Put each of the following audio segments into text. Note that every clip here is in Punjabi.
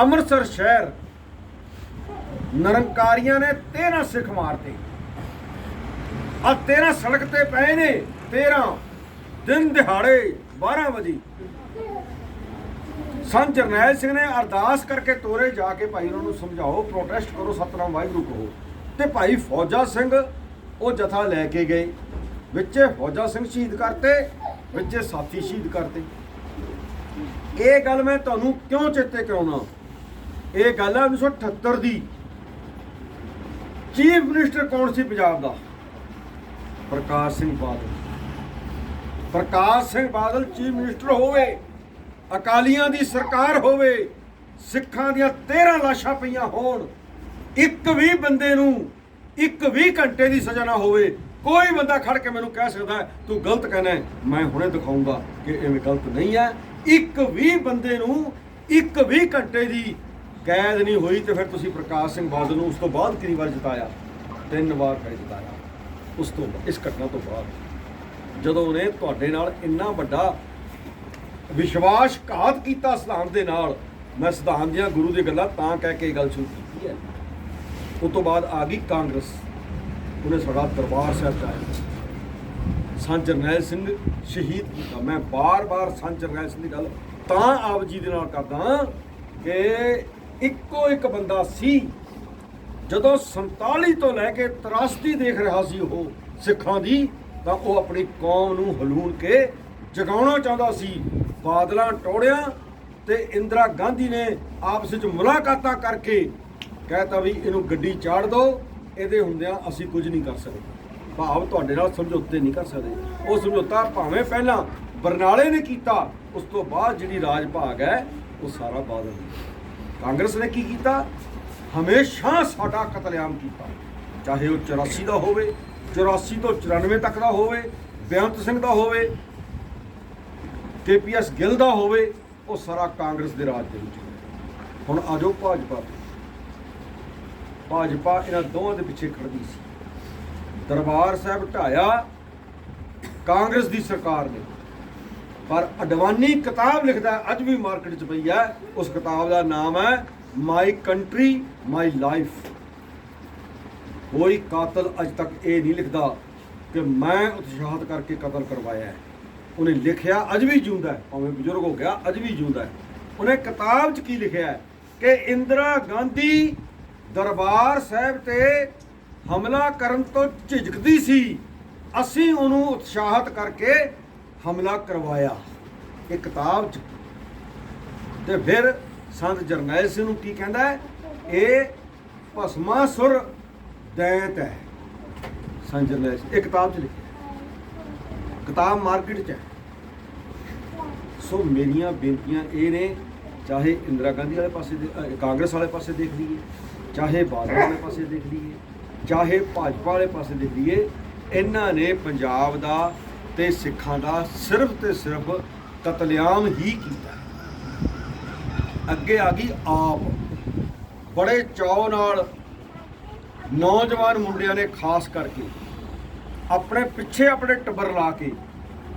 ਅੰਮ੍ਰਿਤਸਰ ਸ਼ਹਿਰ ਨਿਰੰਕਾਰੀਆਂ ਨੇ 13 ਸਿੱਖ ਮਾਰਤੇ। ਆ 13 ਸੜਕ ਤੇ ਪਏ ਨੇ 13 ਦਿਨ ਦਿਹਾੜੇ 12 ਵਜੇ। ਸੰਤ ਜਰਨੈਲ ਸਿੰਘ ਨੇ ਅਰਦਾਸ ਕਰਕੇ ਤੋਰੇ ਜਾ ਕੇ ਭਾਈ ਉਹਨਾਂ ਨੂੰ ਸਮਝਾਓ ਪ੍ਰੋਟੈਸਟ ਕਰੋ, ਸਤਨਾਮ ਵਾਹਿਗੁਰੂ ਕਹੋ। ਤੇ ਭਾਈ ਫੌਜਾ ਸਿੰਘ ਉਹ ਜਥਾ ਲੈ ਕੇ ਗਏ। ਵਿੱਚੇ ਫੌਜਾ ਸਿੰਘ ਸ਼ਹੀਦ ਕਰਤੇ, ਵਿੱਚੇ ਸਾਥੀ ਸ਼ਹੀਦ ਕਰਤੇ। ਇਹ ਗੱਲ ਮੈਂ ਤੁਹਾਨੂੰ ਕਿਉਂ ਚੇਤੇ ਕਰਾਉਣਾ? ਇਹ ਗੱਲ ਹੈ 1978 ਦੀ। ਚੀਫ ਮਿਨਿਸਟਰ ਕੌਣ ਸੀ ਪੰਜਾਬ ਦਾ? ਪ੍ਰਕਾਸ਼ ਸਿੰਘ ਬਾਦਲ। ਪ੍ਰਕਾਸ਼ ਸਿੰਘ ਬਾਦਲ ਚੀਫ ਮਿਨਿਸਟਰ ਹੋਵੇ, ਅਕਾਲੀਆਂ ਦੀ ਸਰਕਾਰ ਹੋਵੇ, ਸਿੱਖਾਂ ਦੀਆਂ 13 ਲਾਸ਼ਾਂ ਪਈਆਂ ਹੋਣ, ਇੱਕ ਵੀ ਬੰਦੇ ਨੂੰ ਇੱਕ ਵੀ ਘੰਟੇ ਦੀ ਸਜ਼ਾ ਨਾ ਹੋਵੇ, ਕੋਈ ਬੰਦਾ ਖੜ ਕੇ ਮੈਨੂੰ ਕਹਿ ਸਕਦਾ ਤੂੰ ਗਲਤ ਕਹਿੰਦਾ ਮੈਂ ਹੁਣੇ ਦਿਖਾਉਂਗਾ ਕਿ ਐਵੇਂ ਗਲਤ ਨਹੀਂ ਹੈ। ਇੱਕ ਵੀ ਬੰਦੇ ਨੂੰ ਇੱਕ ਵੀ ਘੰਟੇ ਦੀ ਕੈਦ ਨਹੀਂ ਹੋਈ ਤੇ ਫਿਰ ਤੁਸੀਂ ਪ੍ਰਕਾਸ਼ ਸਿੰਘ ਬਾਦਲ ਨੂੰ ਉਸ ਤੋਂ ਬਾਅਦ ਕਿੰਨੀ ਵਾਰ ਜਿਤਾਇਆ? ਤਿੰਨ ਵਾਰ ਫਿਰ ਜਿਤਾਇਆ। ਉਸ ਤੋਂ ਇਸ ਘਟਨਾ ਤੋਂ ਬਾਅਦ। ਜਦੋਂ ਉਹਨੇ ਤੁਹਾਡੇ ਨਾਲ ਇੰਨਾ ਵੱਡਾ ਵਿਸ਼ਵਾਸਘਾਤ ਕੀਤਾ ਸਿਧਾਂਤ ਦੇ ਨਾਲ, ਮੈਂ ਸਿਧਾਂਤ ਦੀਆਂ ਗੁਰੂ ਦੀ ਗੱਲਾਂ ਤਾਂ ਕਹਿ ਕੇ ਇਹ ਗੱਲ ਸ਼ੁਰੂ ਕੀਤੀ ਹੈ। ਉਸ ਤੋਂ ਬਾਅਦ ਆ ਗਈ ਕਾਂਗਰਸ। ਉਹਨੇ ਸਾਡਾ ਦਰਬਾਰ ਸਾਹਿਬ ਚਾਹਿਆ ਸੰਤ ਜਰਨੈਲ ਸਿੰਘ ਸ਼ਹੀਦ ਕੀਤਾ। ਮੈਂ ਬਾਰ-ਬਾਰ ਸੰਤ ਜਰਨੈਲ ਸਿੰਘ ਦੀ ਗੱਲ ਤਾਂ ਆਪ ਜੀ ਦੇ ਨਾਲ ਕਰਦਾ ਕਿ ਇੱਕੋ ਇੱਕ ਬੰਦਾ ਸੀ। ਜਦੋਂ 47 ਤੋਂ ਲੈ ਕੇ 83 ਦੇਖ ਰਿਹਾ ਸੀ ਉਹ ਸਿੱਖਾਂ ਦੀ, ਤਾਂ ਉਹ ਆਪਣੀ ਕੌਮ ਨੂੰ ਹਲੂਣ ਕੇ ਜਗਾਉਣਾ ਚਾਹੁੰਦਾ ਸੀ। ਬਾਦਲਾਂ ਟੋੜਿਆਂ ਤੇ ਇੰਦਰਾ ਗਾਂਧੀ ਨੇ ਆਪਸ ਵਿੱਚ ਮੁਲਾਕਾਤਾਂ ਕਰਕੇ ਕਹਿਤਾ ਵੀ ਇਹਨੂੰ ਗੱਡੀ ਚਾੜ ਦਿਓ ਇਹਦੇ ਹੁੰਦਿਆਂ ਅਸੀਂ ਕੁਝ ਨਹੀਂ ਕਰ ਸਕਦੇ। ਭਾਵ ਤੁਹਾਡੇ ਨਾਲ ਸਮਝੌਤੇ ਨਹੀਂ ਕਰ ਸਕਦੇ। ਉਹ ਸਮਝੌਤਾ ਭਾਵੇਂ ਪਹਿਲਾਂ ਬਰਨਾਲੇ ਨੇ ਕੀਤਾ, ਉਸ ਤੋਂ ਬਾਅਦ ਜਿਹੜੀ ਰਾਜ ਭਾਗ ਹੈ, ਉਹ ਸਾਰਾ ਬਾਦਲ ਨੇ ਕਾਂਗਰਸ ਨੇ ਕੀ ਕੀਤਾ? ਹਮੇਸ਼ਾ ਸਾਡਾ ਕਤਲੇਆਮ ਕੀਤਾ। ਚਾਹੇ ਉਹ 84 ਦਾ ਹੋਵੇ 84 ਤੋਂ 94 ਤੱਕ ਦਾ ਹੋਵੇ ਬੇਅੰਤ ਸਿੰਘ ਦਾ ਹੋਵੇ, ਕੇਪੀਐਸ ਗਿੱਲ ਦਾ ਹੋਵੇ, ਉਹ ਸਾਰਾ ਕਾਂਗਰਸ ਦੇ ਰਾਜ ਦੇ ਵਿੱਚ ਹੋਇਆ। ਹੁਣ ਆਜੋ ਭਾਜਪਾ ਭਾਜਪਾ ਇਹਨਾਂ ਦੋਵਾਂ ਦੇ ਪਿੱਛੇ ਖੜਦੀ ਸੀ। ਦਰਬਾਰ ਸਾਹਿਬ ਢਾਇਆ ਕਾਂਗਰਸ ਦੀ ਸਰਕਾਰ ਨੇ। ਪਰ ਅਡਵਾਨੀ ਕਿਤਾਬ ਲਿਖਦਾ ਅੱਜ ਵੀ ਮਾਰਕੀਟ 'ਚ ਪਈ ਹੈ ਉਸ ਕਿਤਾਬ ਦਾ ਨਾਮ ਹੈ ਮਾਈ ਕੰਟਰੀ ਮਾਈ ਲਾਈਫ ਕੋਈ ਕਾਤਲ ਅੱਜ ਤੱਕ ਇਹ ਨਹੀਂ ਲਿਖਦਾ ਕਿ ਮੈਂ ਉਤਸ਼ਾਹਤ ਕਰਕੇ ਕਤਲ ਕਰਵਾਇਆ ਹੈ। ਉਹਨੇ ਲਿਖਿਆ, ਅੱਜ ਵੀ ਜਿਉਂਦਾ ਭਾਵੇਂ ਬਜ਼ੁਰਗ ਹੋ ਗਿਆ, ਅੱਜ ਵੀ ਜਿਉਂਦਾ ਉਹਨੇ ਕਿਤਾਬ 'ਚ ਕੀ ਲਿਖਿਆ ਹੈ? ਕਿ ਇੰਦਰਾ ਗਾਂਧੀ ਦਰਬਾਰ ਸਾਹਿਬ ਤੇ ਹਮਲਾ ਕਰਨ ਤੋਂ ਝਿਜਕਦੀ ਸੀ। ਅਸੀਂ ਉਹਨੂੰ ਉਤਸ਼ਾਹਤ ਕਰਕੇ ਹਮਲਾ ਕਰਵਾਇਆ ਇਹ ਕਿਤਾਬ 'ਚ। ਤੇ ਫਿਰ ਸੰਤ ਜਰਨੈਲ ਸਿੰਘ ਨੂੰ ਕੀ ਕਹਿੰਦਾ ਹੈ? ਇਹ ਭਸਮਾਸੁਰ ਦੈਂਤ ਹੈ। ਸੰਤ ਜਰਨੈਲ ਇਹ ਕਿਤਾਬ 'ਚ ਲਿਖਿਆ ਕਿਤਾਬ ਮਾਰਕੀਟ 'ਚ ਹੈ। ਸੋ ਮੇਰੀਆਂ ਬੇਨਤੀਆਂ ਇਹ ਨੇ, ਚਾਹੇ ਇੰਦਰਾ ਗਾਂਧੀ ਵਾਲੇ ਪਾਸੇ ਕਾਂਗਰਸ ਵਾਲੇ ਪਾਸੇ ਦੇਖ ਲਈਏ, ਚਾਹੇ ਬਾਦਲ ਵਾਲੇ ਪਾਸੇ ਦੇਖ ਲਈਏ, ਚਾਹੇ ਭਾਜਪਾ ਵਾਲੇ ਪਾਸੇ ਦੇਖ ਲਈਏ, ਇਹਨਾਂ ਨੇ ਪੰਜਾਬ ਦਾ ਤੇ ਸਿੱਖਾਂ ਦਾ ਸਿਰਫ ਤੇ ਸਿਰਫ ਕਤਲੇਆਮ ਹੀ ਕੀਤਾ ਅੱਗੇ ਆ ਗਈ ਆਪ। ਬੜੇ ਚਾਅ ਨਾਲ ਨੌਜਵਾਨ ਮੁੰਡਿਆਂ ਨੇ ਖਾਸ ਕਰਕੇ ਆਪਣੇ ਪਿੱਛੇ ਆਪਣੇ ਟੱਬਰ ਲਾ ਕੇ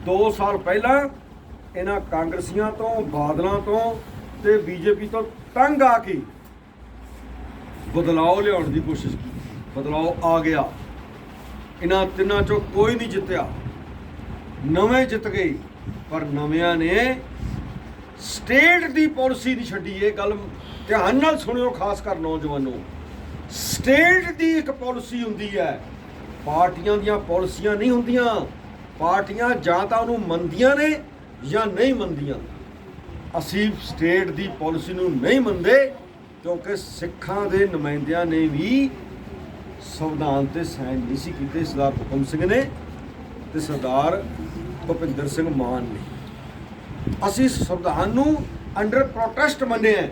2 ਸਾਲ ਪਹਿਲਾਂ ਇਹਨਾਂ ਕਾਂਗਰਸੀਆਂ ਤੋਂ, ਬਾਦਲਾਂ ਤੋਂ ਤੇ ਬੀਜੇਪੀ ਤੋਂ ਤੰਗ ਆ ਕੇ ਬਦਲਾਅ ਲਿਆਉਣ ਦੀ ਕੋਸ਼ਿਸ਼ ਕੀਤੀ। ਬਦਲਾਅ ਆ ਗਿਆ। ਇਹਨਾਂ ਤਿੰਨਾਂ ਚੋਂ ਕੋਈ ਨਹੀਂ ਜਿੱਤਿਆ। ਨਵੇਂ ਜਿੱਤ ਗਏ ਪਰ ਨਵਿਆਂ ਨੇ ਸਟੇਟ ਦੀ ਪਾਲਿਸੀ ਨਹੀਂ ਛੱਡੀ, ਇਹ ਗੱਲ ਧਿਆਨ ਨਾਲ ਸੁਣਿਓ, ਖਾਸ ਕਰ ਨੌਜਵਾਨੋ। ਸਟੇਟ ਦੀ ਇੱਕ ਪਾਲਿਸੀ ਹੁੰਦੀ ਹੈ, ਪਾਰਟੀਆਂ ਦੀਆਂ ਪਾਲਿਸੀਆਂ ਨਹੀਂ ਹੁੰਦੀਆਂ, ਪਾਰਟੀਆਂ ਜਾਂ ਤਾਂ ਉਹਨੂੰ ਮੰਨਦੀਆਂ ਨੇ ਜਾਂ ਨਹੀਂ ਮੰਨਦੀਆਂ। ਅਸੀਂ ਸਟੇਟ ਦੀ ਪਾਲਿਸੀ ਨੂੰ ਨਹੀਂ ਮੰਨਦੇ, ਕਿਉਂਕਿ ਸਿੱਖਾਂ ਦੇ ਨੁਮਾਇੰਦਿਆਂ ਨੇ ਵੀ ਸੰਵਿਧਾਨ ਤੇ ਸਾਈਨ ਨਹੀਂ ਸੀ ਕੀਤੇ ਸਰਦਾਰ ਹੁਕਮ ਸਿੰਘ ਨੇ। ਤੇ ਸਰਦਾਰ ਭੁਪਿੰਦਰ ਸਿੰਘ ਮਾਨ ਨੇ। ਅਸੀਂ ਸੰਵਿਧਾਨ ਨੂੰ ਅੰਡਰ ਪ੍ਰੋਟੈਸਟ ਮੰਨਿਆ ਹੈ।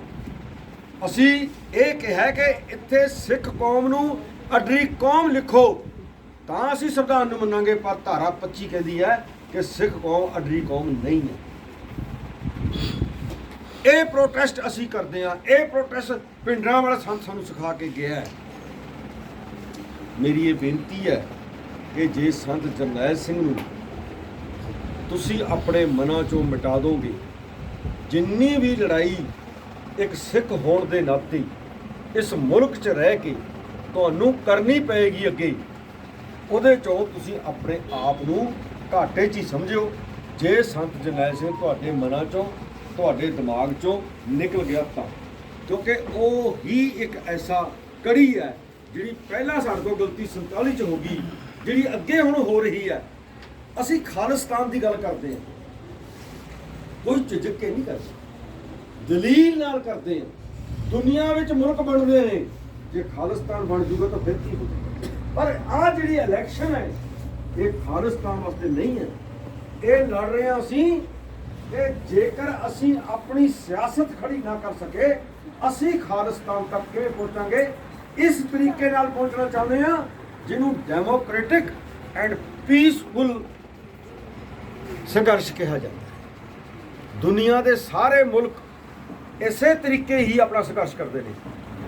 ਅਸੀਂ ਇਹ ਕਿਹਾ ਕਿ ਇੱਥੇ ਸਿੱਖ ਕੌਮ ਨੂੰ ਅਡਰੀ ਕੌਮ ਲਿਖੋ। ਤਾਂ ਅਸੀਂ ਸੰਵਿਧਾਨ ਨੂੰ ਮੰਨਾਂਗੇ, ਪਰ ਧਾਰਾ 25 ਕਹਿੰਦੀ ਹੈ ਕਿ ਸਿੱਖ ਕੌਮ ਅਡਰੀ ਕੌਮ ਨਹੀਂ ਹੈ। ਇਹ ਪ੍ਰੋਟੈਸਟ ਅਸੀਂ ਕਰਦੇ ਹਾਂ। ਇਹ ਪ੍ਰੋਟੈਸਟ ਪਿੰਡਰਾਂ ਵਾਲਾ ਸੰਤ ਸਾਨੂੰ ਸਿਖਾ ਕੇ ਗਿਆ ਹੈ। ਮੇਰੀ ਇਹ ਬੇਨਤੀ ਹੈ ਕਿ ਜੇ ਸੰਤ ਜਰਨੈਲ ਸਿੰਘ ਨੂੰ ਤੁਸੀਂ ਆਪਣੇ ਮਨਾਂ ਚੋਂ ਮਿਟਾ ਦੋਗੇ, ਜਿੰਨੀ ਵੀ ਲੜਾਈ ਇੱਕ ਸਿੱਖ ਹੋਣ ਦੇ ਨਾਤੇ ਇਸ ਮੁਲਕ 'ਚ ਰਹਿ ਕੇ ਤੁਹਾਨੂੰ ਕਰਨੀ ਪਏਗੀ ਅੱਗੇ, ਉਹਦੇ ਚੋਂ ਤੁਸੀਂ ਆਪਣੇ ਆਪ ਨੂੰ ਘਾਟੇ 'ਚ ਹੀ ਸਮਝਿਓ। ਜੇ ਸੰਤ ਜਰਨੈਲ ਸਿੰਘ ਤੁਹਾਡੇ ਮਨਾਂ 'ਚੋਂ, ਤੁਹਾਡੇ ਦਿਮਾਗ 'ਚੋਂ ਨਿਕਲ ਗਿਆ ਤਾਂ। ਕਿਉਂਕਿ ਉਹ ਹੀ ਇੱਕ ਐਸਾ ਕੜੀ ਹੈ ਜਿਹੜੀ ਪਹਿਲਾਂ ਸਾਡੇ ਤੋਂ ਗਲਤੀ 47 'ਚ ਹੋ ਗਈ। ਜਿਹੜੀ ਅੱਗੇ ਹੁਣ ਹੋ ਰਹੀ ਹੈ ਅਸੀਂ ਖਾਲਿਸਤਾਨ ਦੀ ਗੱਲ ਕਰਦੇ ਹਾਂ ਕੋਈ ਝਿਜਕ ਕੇ ਨਹੀਂ ਕਰਦੇ। ਦਲੀਲ ਨਾਲ ਕਰਦੇ ਹਾਂ ਦੁਨੀਆ ਵਿੱਚ ਮੁਲਕ ਬਣਦੇ ਨੇ। ਜੇ ਖਾਲਿਸਤਾਨ ਬਣ ਜੂਗਾ ਤਾਂ ਫਿਰ ਕੀ ਹੋਊਗਾ ਪਰ ਆ ਜਿਹੜੀ ਇਲੈਕਸ਼ਨ ਹੈ, ਇਹ ਖਾਲਿਸਤਾਨ ਵਾਸਤੇ ਨਹੀਂ ਹੈ। ਇਹ ਲੜ ਰਹੇ ਹਾਂ ਅਸੀਂ ਕਿ ਜੇਕਰ ਅਸੀਂ ਆਪਣੀ ਸਿਆਸਤ ਖੜੀ ਨਾ ਕਰ ਸਕੇ, ਅਸੀਂ ਖਾਲਿਸਤਾਨ ਤੱਕ ਕਿਵੇਂ ਪਹੁੰਚਾਂਗੇ? ਇਸ ਤਰੀਕੇ ਨਾਲ ਪਹੁੰਚਣਾ ਚਾਹੁੰਦੇ ਹਾਂ ਜਿਹਨੂੰ ਡੈਮੋਕ੍ਰੈਟਿਕ ਐਂਡ ਪੀਸਫੁਲ ਸੰਘਰਸ਼ ਕਿਹਾ ਜਾਂਦਾ ਹੈ। ਦੁਨੀਆ ਦੇ ਸਾਰੇ ਮੁਲਕ ਇਸੇ ਤਰੀਕੇ ਹੀ ਆਪਣਾ ਸੰਘਰਸ਼ ਕਰਦੇ ਨੇ।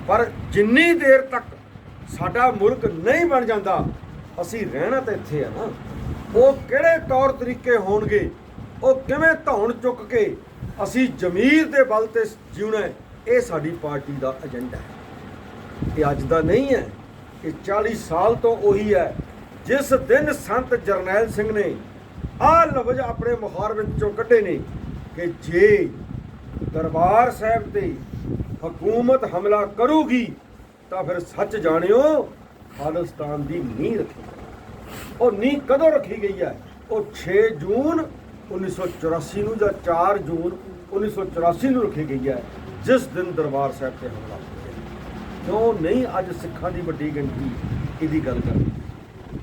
ਪਰ ਜਿੰਨੀ ਦੇਰ ਤੱਕ ਸਾਡਾ ਮੁਲਕ ਨਹੀਂ ਬਣ ਜਾਂਦਾ, ਅਸੀਂ ਰਹਿਣਾ ਤਾਂ ਇੱਥੇ ਆ ਨਾ। ਉਹ ਕਿਹੜੇ ਤੌਰ ਤਰੀਕੇ ਹੋਣਗੇ, ਉਹ ਕਿਵੇਂ ਧੌਣ ਚੁੱਕ ਕੇ ਅਸੀਂ ਜ਼ਮੀਰ ਦੇ ਬਲ ਤੇ ਜਿਉਣਾ ਇਹ ਸਾਡੀ ਪਾਰਟੀ ਦਾ ਏਜੰਡਾ ਹੈ। ਇਹ ਅੱਜ ਦਾ ਨਹੀਂ ਹੈ ਇਹ 40 ਸਾਲ ਤੋਂ ਉਹੀ ਹੈ। ਜਿਸ ਦਿਨ ਸੰਤ ਜਰਨੈਲ ਸਿੰਘ ਨੇ ਆਹ ਲਫ਼ਜ਼ ਆਪਣੇ ਮੁਹਾਰ ਵਿੱਚੋਂ ਕੱਢੇ ਨੇ ਕਿ ਜੇ ਦਰਬਾਰ ਸਾਹਿਬ ਤੇ ਹਕੂਮਤ ਹਮਲਾ ਕਰੂਗੀ, ਤਾਂ ਫਿਰ ਸੱਚ ਜਾਣਿਓ, ਖਾਲਿਸਤਾਨ ਦੀ ਨੀਂਹ ਰੱਖੀ ਉਹ ਨੀਂਹ ਕਦੋਂ ਰੱਖੀ ਗਈ ਹੈ? ਉਹ 6 ਜੂਨ 1984 ਨੂੰ ਜਾਂ 4 ਜੂਨ 1984 ਨੂੰ ਰੱਖੀ ਗਈ ਹੈ, ਜਿਸ ਦਿਨ ਦਰਬਾਰ ਸਾਹਿਬ ਤੇ ਹਮਲਾ ਕਿਉਂ ਨਹੀਂ ਅੱਜ ਸਿੱਖਾਂ ਦੀ ਵੱਡੀ ਗਿਣਤੀ ਇਹਦੀ ਗੱਲ ਕਰਦੀ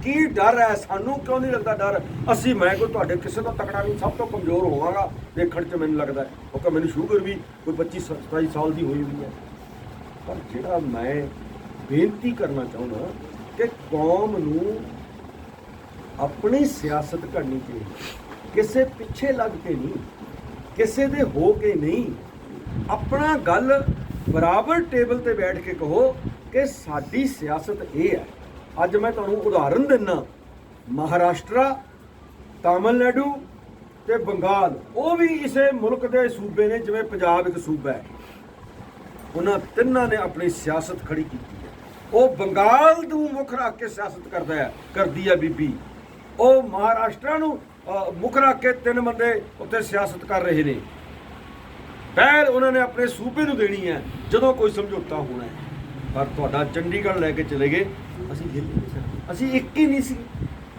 ਕੀ ਡਰ ਹੈ? ਸਾਨੂੰ ਕਿਉਂ ਨਹੀਂ ਲੱਗਦਾ ਡਰ? ਅਸੀਂ, ਮੈਂ ਕੋਈ ਤੁਹਾਡੇ ਕਿਸੇ ਤੋਂ ਤਕੜਾ ਨਹੀਂ, ਸਭ ਤੋਂ ਕਮਜ਼ੋਰ ਹੋਵਾਂਗਾ ਦੇਖਣ 'ਚ ਮੈਨੂੰ ਲੱਗਦਾ ਹੈ। ਕਿਉਂਕਿ ਮੈਨੂੰ ਸ਼ੂਗਰ ਵੀ ਕੋਈ 25 27 ਸਾਲ ਦੀ ਹੋਈ ਹੋਈ ਹੈ। ਪਰ ਜਿਹੜਾ ਮੈਂ ਬੇਨਤੀ ਕਰਨਾ ਚਾਹੁੰਦਾ ਕਿ ਕੌਮ ਨੂੰ ਆਪਣੀ ਸਿਆਸਤ ਕਰਨੀ ਚਾਹੀਦੀ ਕਿਸੇ ਪਿੱਛੇ ਲੱਗ ਕੇ ਨਹੀਂ, ਕਿਸੇ ਦੇ ਹੋ ਕੇ ਨਹੀਂ, ਆਪਣਾ ਗੱਲ ਬਰਾਬਰ ਟੇਬਲ ਤੇ ਬੈਠ ਕੇ ਕਹੋ ਕਿ ਸਾਡੀ ਸਿਆਸਤ ਇਹ ਹੈ। ਅੱਜ ਮੈਂ ਤੁਹਾਨੂੰ ਉਦਾਹਰਨ ਦਿੰਨਾ। ਮਹਾਰਾਸ਼ਟਰਾ, ਤਾਮਿਲਨਾਡੂ ਤੇ ਬੰਗਾਲ, ਉਹ ਵੀ ਇਸੇ ਮੁਲਕ ਦੇ ਸੂਬੇ ਨੇ, ਜਿਵੇਂ ਪੰਜਾਬ ਇੱਕ ਸੂਬਾ ਹੈ। ਉਹਨਾਂ ਤਿੰਨਾਂ ਨੇ ਆਪਣੀ ਸਿਆਸਤ ਖੜੀ ਕੀਤੀ ਹੈ। ਉਹ ਬੰਗਾਲ ਨੂੰ ਮੁੱਖ ਰੱਖ ਕੇ ਸਿਆਸਤ ਕਰਦਾ ਹੈ, ਕਰਦੀ ਹੈ ਬੀਬੀ। ਉਹ ਮਹਾਰਾਸ਼ਟਰ ਨੂੰ ਮੁੱਖ ਰੱਖ ਕੇ ਤਿੰਨ ਬੰਦੇ ਉੱਤੇ ਸਿਆਸਤ ਕਰ ਰਹੇ ਨੇ। ਪਹਿਲ ਉਹਨਾਂ ਨੇ ਆਪਣੇ ਸੂਬੇ ਨੂੰ ਦੇਣੀ ਹੈ, ਜਦੋਂ ਕੋਈ ਸਮਝੌਤਾ ਹੋਣਾ ਹੈ। ਪਰ ਤੁਹਾਡਾ ਚੰਡੀਗੜ੍ਹ ਲੈ ਕੇ ਚਲੇ ਗਏ, ਅਸੀਂ ਹਿੱਲ ਨਹੀਂ ਸਕਦੇ ਅਸੀਂ ਇੱਕ ਹੀ ਨਹੀਂ ਸੀ।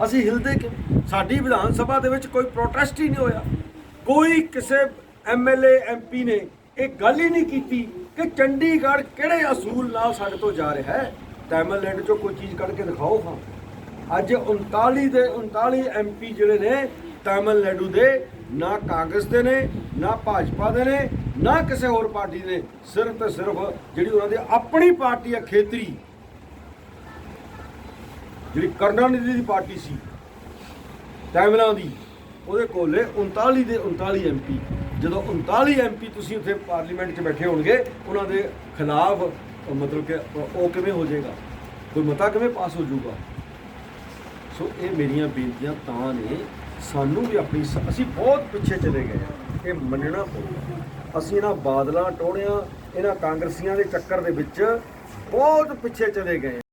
ਅਸੀਂ ਹਿਲਦੇ ਕਿਉਂ? ਸਾਡੀ ਵਿਧਾਨ ਸਭਾ ਦੇ ਵਿੱਚ ਕੋਈ ਪ੍ਰੋਟੈਸਟ ਹੀ ਨਹੀਂ ਹੋਇਆ। ਕੋਈ ਕਿਸੇ ਐਮਐਲਏ ਐਮਪੀ ਨੇ ਇਹ ਗੱਲ ਹੀ ਨਹੀਂ ਕੀਤੀ ਕਿ ਚੰਡੀਗੜ੍ਹ ਕਿਹੜੇ ਅਸੂਲ ਨਾਲ ਸਾਡੇ ਤੋਂ ਜਾ ਰਿਹਾ ਹੈ। ਤਾਮਿਲਨਾਡੂ ਚੋਂ ਕੋਈ ਚੀਜ਼ ਕੱਢ ਕੇ ਦਿਖਾਓ ਹਾਂ। ਅੱਜ 39 ਦੇ 39 ਐਮਪੀ ਜਿਹੜੇ ਨੇ, ਤਾਮਿਲਨਾਡੂ ਦੇ, ਨਾ ਕਾਂਗਰਸ ਦੇ ਨੇ, ਨਾ ਭਾਜਪਾ ਦੇ ਨੇ ਨਾ ਕਿਸੇ ਹੋਰ ਪਾਰਟੀ ਦੇ ਸਿਰਫ ਤੇ ਸਿਰਫ ਜਿਹੜੀ ਉਹਨਾਂ ਦੀ ਆਪਣੀ ਪਾਰਟੀ ਆ ਖੇਤਰੀ, ਜਿਹੜੀ ਕਰੁਣਾਨਿਧੀ ਦੀ ਪਾਰਟੀ ਸੀ ਤੈਮਲਾਂ ਦੀ, ਉਹਦੇ ਕੋਲੇ 39 ਦੇ 39 ਐਮਪੀ ਜਦੋਂ 39 ਐਮਪੀ ਤੁਸੀਂ ਉੱਥੇ ਪਾਰਲੀਮੈਂਟ 'ਚ ਬੈਠੇ ਹੋਣਗੇ, ਉਹਨਾਂ ਦੇ ਖਿਲਾਫ ਮਤਲਬ ਕਿ ਉਹ ਕਿਵੇਂ ਹੋ ਜਾਏਗਾ? ਕੋਈ ਮਤਾ ਕਿਵੇਂ ਪਾਸ ਹੋ ਜਾਊਗਾ? ਸੋ ਇਹ ਮੇਰੀਆਂ ਬੇਨਤੀਆਂ ਤਾਂ ਨੇ, ਸਾਨੂੰ ਵੀ ਆਪਣੀ ਸ- ਅਸੀਂ ਬਹੁਤ ਪਿੱਛੇ ਚਲੇ ਗਏ ਹਾਂ ਇਹ ਮੰਨਣਾ ਪਊਗਾ। ਅਸੀਂ ਇਹਨਾਂ ਬਾਦਲਾਂ ਟੋੜਿਆਂ ਇਹਨਾਂ ਕਾਂਗਰਸੀਆਂ ਦੇ ਚੱਕਰ ਦੇ ਵਿੱਚ ਬਹੁਤ ਪਿੱਛੇ ਚਲੇ ਗਏ।